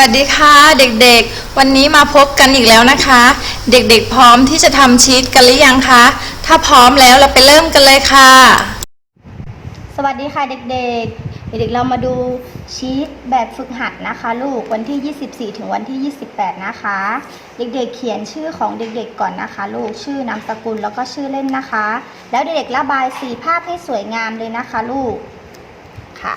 วัสดีค่ะเด็กๆ วันนี้มาพบกันอีกแล้วนะคะ เด็กๆพร้อมที่จะทำชีตกันหรือยังคะ ถ้าพร้อมแล้วเราไปเริ่มกันเลยค่ะ สวัสดีค่ะเด็กๆ เด็กๆเรามาดูชีตแบบฝึกหัดนะคะ ลูกวันที่ 24 ถึงวันที่ 28 นะคะ เด็กๆ เขียนชื่อของเด็กๆก่อนนะคะ ลูกชื่อนามสกุลแล้วก็ชื่อเล่นนะคะ แล้วเด็กๆระบายสีภาพให้สวยงามเลยนะคะ ลูกค่ะ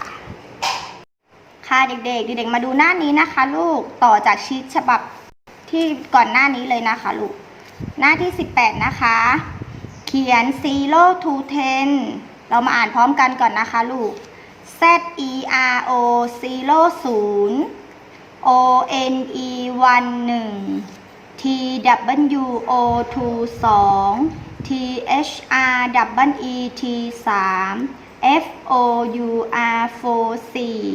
ค่ะเด็กๆเด็กๆมาดูหน้านี้นะคะ ลูกต่อจากชีตฉบับที่ก่อนหน้านี้เลยนะคะลูก หน้าที่ 18 นะคะ เขียน zero to ten เรามาอ่านพร้อมกันก่อนนะคะลูก z e r o 0 o n e 1 1 t w o 2 t h r w e t 3 f o u r 4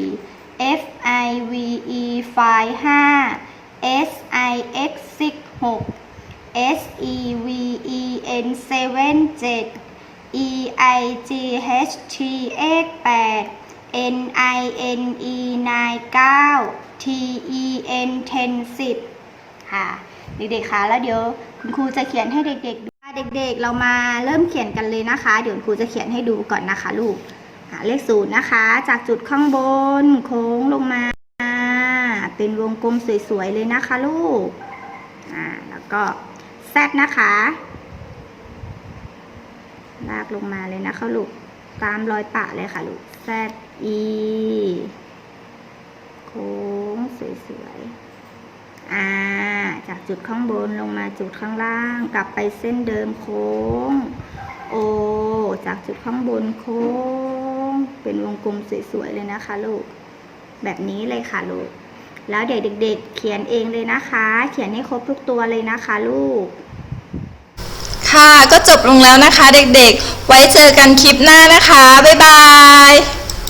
IVE ไฟล์5 SIX 6 SEVEN 7 7 EIGHTX 8 NINE 9 9 TEN 10 10 ค่ะ เด็กๆคะแล้วเดี๋ยวคุณครูจะเขียนให้เด็กๆดูเด็กๆ เรามาเริ่มเขียนกันเลยนะคะ เดี๋ยวครูจะเขียนให้ดูก่อนนะคะลูกเลขศูนย์นะคะ จากจุดข้างบนโค้งลงมา เป็นวงกลมสวยๆเลยนะคะลูก อ่า แล้วก็แซดนะคะ ลากลงมาเลยนะคะลูก ตามรอยปะเลยค่ะลูกแซดอีโค้งสวยๆ อ่า จากจุดข้างบนลงมาจุดข้างล่าง กลับไปเส้นเดิมโค้ง โอ จากจุดข้างบนโค้ง เป็นวงกลมสวยๆเลยนะคะลูกแบบนี้เลยค่ะลูก แล้วเดี๋ยวเด็ก ๆ เขียนเองเลยนะคะ เขียนให้ครบทุกตัวเลยนะคะลูก ค่ะก็จบลงแล้วนะคะเด็กๆ ไว้เจอกันคลิปหน้านะคะ บ๊ายบาย